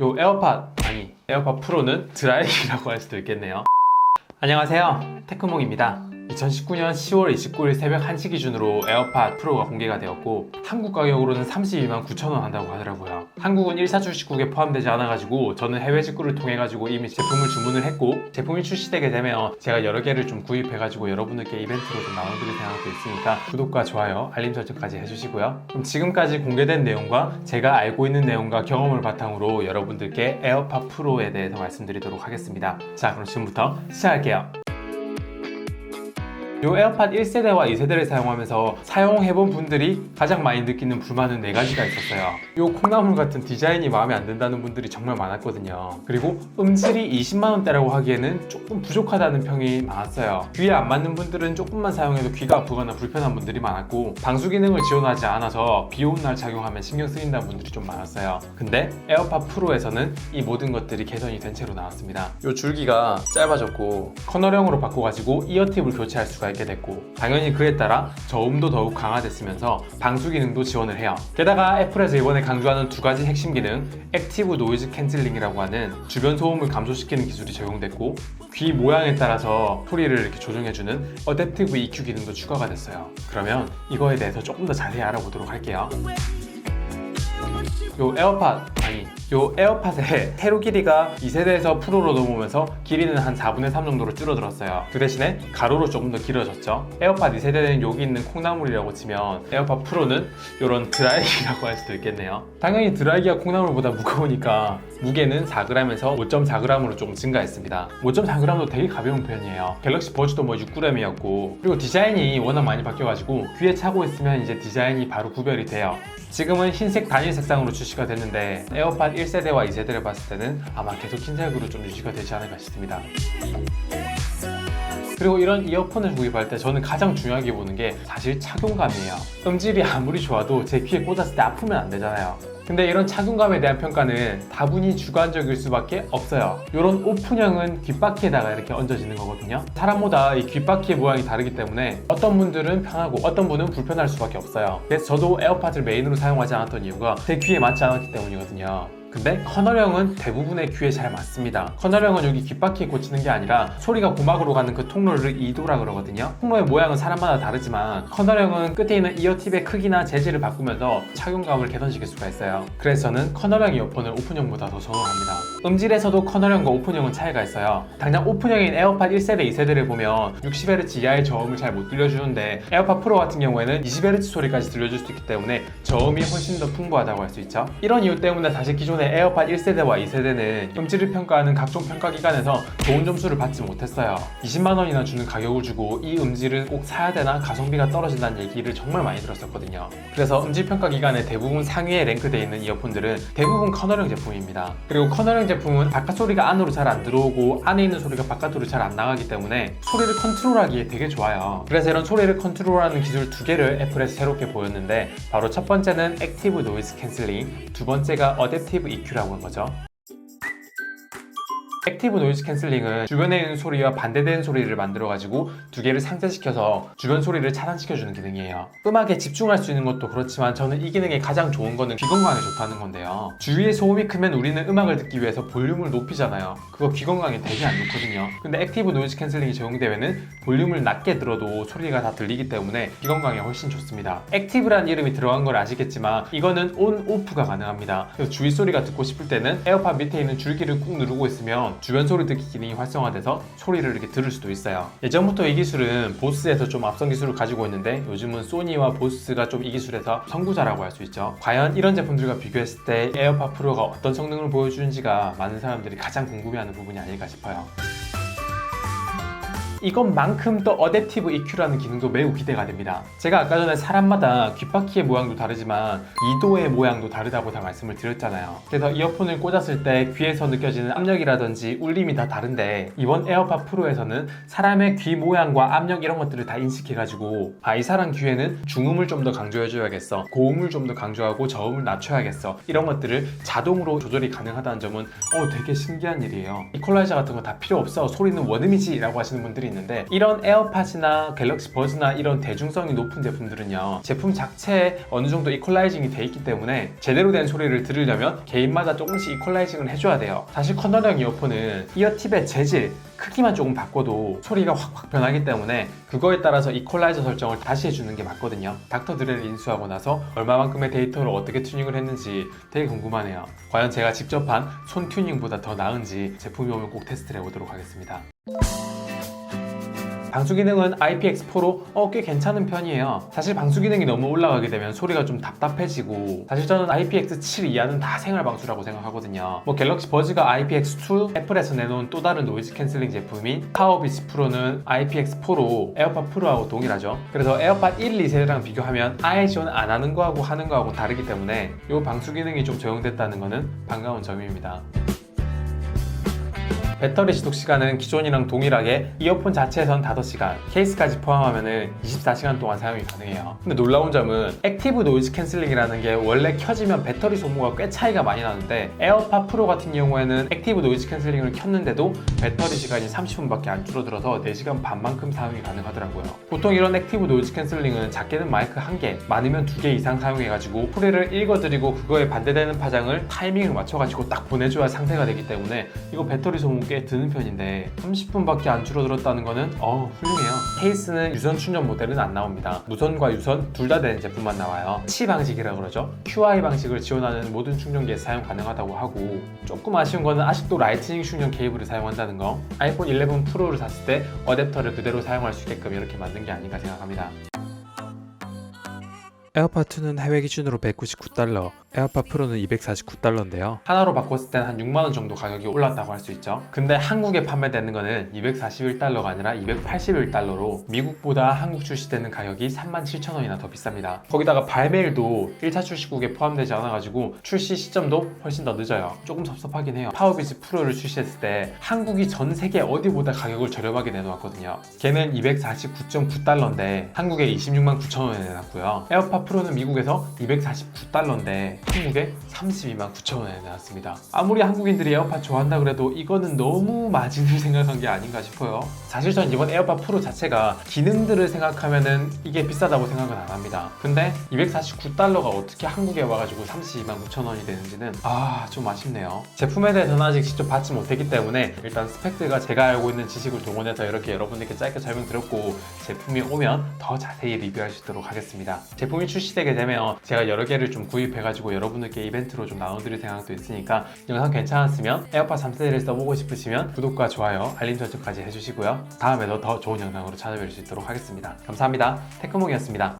요 에어팟 아니 에어팟 프로는 드라이기라고 할 수도 있겠네요. 안녕하세요. 테크몽입니다. 2019년 10월 29일 새벽 1시 기준으로 에어팟 프로가 공개가 되었고 한국 가격으로는 32만 9천 원 한다고 하더라고요. 한국은 1사 출시국에 포함되지 않아가지고 저는 해외 직구를 통해 가지고 이미 제품을 주문을 했고 제품이 출시되게 되면 제가 여러 개를 좀 구입해가지고 여러분들께 이벤트로 좀 나눠드릴 생각도 있으니까 구독과 좋아요, 알림 설정까지 해주시고요. 그럼 지금까지 공개된 내용과 제가 알고 있는 내용과 경험을 바탕으로 여러분들께 에어팟 프로에 대해서 말씀드리도록 하겠습니다. 자, 그럼 지금부터 시작할게요. 요 에어팟 1세대와 2세대를 사용하면서 사용해본 분들이 가장 많이 느끼는 불만은 네 가지가 있었어요. 요 콩나물 같은 디자인이 마음에 안 든다는 분들이 정말 많았거든요. 그리고 음질이 20만원대라고 하기에는 조금 부족하다는 평이 많았어요. 귀에 안 맞는 분들은 조금만 사용해도 귀가 아프거나 불편한 분들이 많았고 방수 기능을 지원하지 않아서 비 오는 날 착용하면 신경 쓰인다는 분들이 좀 많았어요. 근데 에어팟 프로에서는 이 모든 것들이 개선이 된 채로 나왔습니다. 요 줄기가 짧아졌고 커널형으로 바꿔가지고 이어팁을 교체할 수가 있게 됐고 당연히 그에 따라 저음도 더욱 강화됐으면서 방수 기능도 지원을 해요. 게다가 애플에서 이번에 강조하는 두 가지 핵심 기능 액티브 노이즈 캔슬링이라고 하는 주변 소음을 감소시키는 기술이 적용됐고 귀 모양에 따라서 소리를 이렇게 조정해주는 어댑티브 EQ 기능도 추가가 됐어요. 그러면 이거에 대해서 조금 더 자세히 알아보도록 할게요. 요 에어팟 요 에어팟의 세로 길이가 2세대에서 프로로 넘어오면서 길이는 한 4분의 3 정도로 줄어들었어요. 그 대신에 가로로 조금 더 길어졌죠. 에어팟 2세대는 여기 있는 콩나물이라고 치면 에어팟 프로는 요런 드라이기라고 할 수도 있겠네요. 당연히 드라이기가 콩나물보다 무거우니까 무게는 4g에서 5.4g으로 조금 증가했습니다. 5.4g도 되게 가벼운 편이에요. 갤럭시 버즈도 뭐 6g이었고 그리고 디자인이 워낙 많이 바뀌어가지고 귀에 차고 있으면 이제 디자인이 바로 구별이 돼요 지금은 흰색 단일 색상으로 출시가 됐는데 에어팟 1세대와 2세대를 봤을 때는 아마 계속 흰색으로 좀 유지가 되지 않을까 싶습니다. 그리고 이런 이어폰을 구입할 때 저는 가장 중요하게 보는 게 사실 착용감이에요. 음질이 아무리 좋아도 제 귀에 꽂았을 때 아프면 안 되잖아요. 근데 이런 착용감에 대한 평가는 다분히 주관적일 수밖에 없어요. 이런 오픈형은 귓바퀴에다가 이렇게 얹어지는 거거든요. 사람마다 이 귓바퀴의 모양이 다르기 때문에 어떤 분들은 편하고 어떤 분은 불편할 수밖에 없어요. 그래서 저도 에어팟을 메인으로 사용하지 않았던 이유가 제 귀에 맞지 않았기 때문이거든요. 근데 커널형은 대부분의 귀에 잘 맞습니다. 커널형은 여기 귓바퀴에 꽂히는 게 아니라 소리가 고막으로 가는 그 통로를 이도라 그러거든요. 통로의 모양은 사람마다 다르지만 커널형은 끝에 있는 이어팁의 크기나 재질을 바꾸면서 착용감을 개선시킬 수가 있어요. 그래서 저는 커널형 이어폰을 오픈형보다 더 선호합니다. 음질에서도 커널형과 오픈형은 차이가 있어요. 당장 오픈형인 에어팟 1세대, 2세대를 보면 60Hz 이하의 저음을 잘 못 들려주는데 에어팟 프로 같은 경우에는 20Hz 소리까지 들려줄 수 있기 때문에 저음이 훨씬 더 풍부하다고 할 수 있죠. 이런 이유 때문에 사실 기존 의 에어팟 1세대와 2세대는 음질을 평가하는 각종 평가기관에서 좋은 점수를 받지 못했어요. 20만 원이나 주는 가격을 주고 이 음질을 꼭 사야 되나 가성비가 떨어진다는 얘기를 정말 많이 들었었거든요. 그래서 음질 평가 기관의 대부분 상위에 랭크되어 있는 이어폰들은 대부분 커널형 제품입니다. 그리고 커널형 제품은 바깥 소리가 안으로 잘 안 들어오고 안에 있는 소리가 바깥으로 잘 안 나가기 때문에 소리를 컨트롤하기에 되게 좋아요. 그래서 이런 소리를 컨트롤하는 기술 두 개를 애플에서 새롭게 보였는데 바로 첫 번째는 액티브 노이즈 캔슬링, 두 번째가 어댑티브 EQ라고 한 거죠. 액티브 노이즈 캔슬링은 주변에 있는 소리와 반대되는 소리를 만들어가지고 두 개를 상쇄시켜서 주변 소리를 차단시켜주는 기능이에요. 음악에 집중할 수 있는 것도 그렇지만 저는 이 기능에 가장 좋은 거는 귀 건강에 좋다는 건데요. 주위의 소음이 크면 우리는 음악을 듣기 위해서 볼륨을 높이잖아요. 그거 귀 건강에 되게 안 좋거든요. 근데 액티브 노이즈 캔슬링이 적용되면은 볼륨을 낮게 들어도 소리가 다 들리기 때문에 귀 건강에 훨씬 좋습니다. 액티브라는 이름이 들어간 걸 아시겠지만 이거는 온, 오프가 가능합니다. 그래서 주위 소리가 듣고 싶을 때는 에어팟 밑에 있는 줄기를 꾹 누르고 있으면 주변 소리 듣기 기능이 활성화돼서 소리를 이렇게 들을 수도 있어요. 예전부터 이 기술은 보스에서 좀 앞선 기술을 가지고 있는데 요즘은 소니와 보스가 좀 이 기술에서 선구자라고 할 수 있죠. 과연 이런 제품들과 비교했을 때 에어팟 프로가 어떤 성능을 보여주는지가 많은 사람들이 가장 궁금해하는 부분이 아닐까 싶어요. 이것만큼 또 어댑티브 EQ라는 기능도 매우 기대가 됩니다. 제가 아까 전에 사람마다 귓바퀴의 모양도 다르지만 이도의 모양도 다르다고 다 말씀을 드렸잖아요. 그래서 이어폰을 꽂았을 때 귀에서 느껴지는 압력이라든지 울림이 다 다른데 이번 에어팟 프로에서는 사람의 귀 모양과 압력 이런 것들을 다 인식해가지고 아 이 사람 귀에는 중음을 좀 더 강조해줘야겠어 고음을 좀 더 강조하고 저음을 낮춰야겠어 이런 것들을 자동으로 조절이 가능하다는 점은 어 되게 신기한 일이에요 이퀄라이저 같은 거 다 필요 없어 소리는 원음이지 라고 하시는 분들이 있는데 이런 에어팟이나 갤럭시 버즈나 이런 대중성이 높은 제품들은요 제품 자체에 어느 정도 이퀄라이징이 돼 있기 때문에 제대로 된 소리를 들으려면 개인마다 조금씩 이퀄라이징을 해줘야 돼요. 사실 커널형 이어폰은 이어팁의 재질 크기만 조금 바꿔도 소리가 확확 변하기 때문에 그거에 따라서 이퀄라이저 설정을 다시 해주는 게 맞거든요. 닥터 드레를 인수하고 나서 얼마만큼의 데이터를 어떻게 튜닝을 했는지 되게 궁금하네요. 과연 제가 직접 한 손 튜닝보다 더 나은지 제품이 오면 꼭 테스트를 해보도록 하겠습니다 방수 기능은 IPX4로 어, 꽤 괜찮은 편이에요. 사실 방수 기능이 너무 올라가게 되면 소리가 좀 답답해지고 사실 저는 IPX7 이하는 다 생활 방수라고 생각하거든요. 뭐 갤럭시 버즈가 IPX2, 애플에서 내놓은 또 다른 노이즈 캔슬링 제품인 파워비치 프로는 IPX4로 에어팟 프로하고 동일하죠. 그래서 에어팟 1, 2세대랑 비교하면 아예 지원 안 하는 거하고 하는 거하고 다르기 때문에 이 방수 기능이 좀 적용됐다는 거는 반가운 점입니다. 배터리 지속 시간은 기존이랑 동일하게 이어폰 자체에선 5시간, 케이스까지 포함하면 24시간 동안 사용이 가능해요. 근데 놀라운 점은 액티브 노이즈 캔슬링이라는 게 원래 켜지면 배터리 소모가 꽤 차이가 많이 나는데 에어팟 프로 같은 경우에는 액티브 노이즈 캔슬링을 켰는데도 배터리 시간이 30분밖에 안 줄어들어서 4시간 반만큼 사용이 가능하더라고요. 보통 이런 액티브 노이즈 캔슬링은 작게는 마이크 1개, 많으면 2개 이상 사용해가지고 소리를 읽어드리고 그거에 반대되는 파장을 타이밍을 맞춰가지고 딱 보내줘야 상태가 되기 때문에 이거 배터리 소모 꽤 드는 편인데 30분밖에 안 줄어들었다는 거는 어 훌륭해요. 케이스는 유선 충전 모델은 안 나옵니다. 무선과 유선 둘 다 되는 제품만 나와요. C 방식이라 그러죠. QI 방식을 지원하는 모든 충전기에 사용 가능하다고 하고 조금 아쉬운 거는 아직도 라이트닝 충전 케이블을 사용한다는 거. 아이폰 11 프로를 샀을 때 어댑터를 그대로 사용할 수 있게끔 이렇게 만든 게 아닌가 생각합니다. 에어팟 2는 해외 기준으로 199달러, 에어팟 프로는 249달러인데요. 하나로 바꿨을 때는 한 6만 원 정도 가격이 올랐다고 할 수 있죠. 근데 한국에 판매되는 거는 241달러가 아니라 281달러로 미국보다 한국 출시되는 가격이 3만 7천 원이나 더 비쌉니다. 거기다가 발매일도 1차 출시국에 포함되지 않아가지고 출시 시점도 훨씬 더 늦어요. 조금 섭섭하긴 해요. 파워비즈 프로를 출시했을 때 한국이 전 세계 어디보다 가격을 저렴하게 내놓았거든요. 걔는 249.9달러인데 한국에 26만 9천 원에 내놨고요. 에어팟 프로는 미국에서 249달러인데 한국에 32만 9천 원에 내놨습니다. 아무리 한국인들이 에어팟 좋아한다 그래도 이거는 너무 마진을 생각한 게 아닌가 싶어요. 사실 전 이번 에어팟 프로 자체가 기능들을 생각하면은 이게 비싸다고 생각은 안 합니다. 근데 249달러가 어떻게 한국에 와가지고 32만 9천 원이 되는지는 아 좀 아쉽네요. 제품에 대해서는 아직 직접 받지 못했기 때문에 일단 스펙들과 제가 알고 있는 지식을 동원해서 이렇게 여러분들께 짧게 설명드렸고 제품이 오면 더 자세히 리뷰할 수 있도록 하겠습니다. 제품이 출시되게 되면 제가 여러 개를 좀 구입해가지 고 여러분들께 이벤트로 좀 나눠드릴 생각도 있으니까 영상 괜찮았으면 에어팟 3세대를 써보고 싶으시면 구독과 좋아요, 알림 설정까지 해주시고요. 다음에도 더 좋은 영상으로 찾아뵐 수 있도록 하겠습니다. 감사합니다. 테크몽이었습니다.